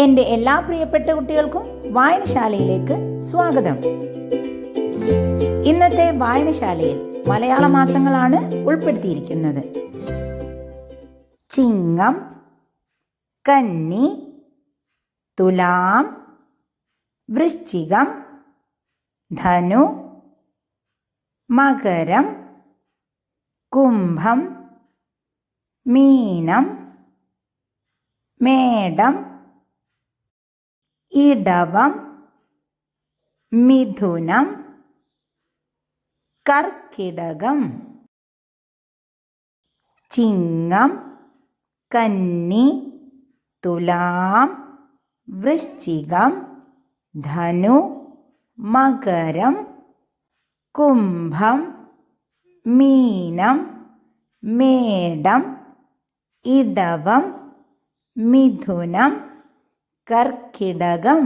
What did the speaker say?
എന്റെ എല്ലാ പ്രിയപ്പെട്ട കുട്ടികൾക്കും വായനശാലയിലേക്ക് സ്വാഗതം. ഇന്നത്തെ വായനശാലയിൽ മലയാള മാസങ്ങളാണ് ഉൾപ്പെടുത്തിയിരിക്കുന്നത്. ചിങ്ങം കന്നി തുലാം വൃശ്ചികം ധനു മകരം കുംഭം മീനം മേടം ഇടവം മിഥുനം കർക്കിടകം ചിങ്ങം കന്നി തുലാം വൃശ്ചികം ധനു മകരം കുംഭം മീനം മേടം ഇടവം മിഥുനം കർക്കിടകം.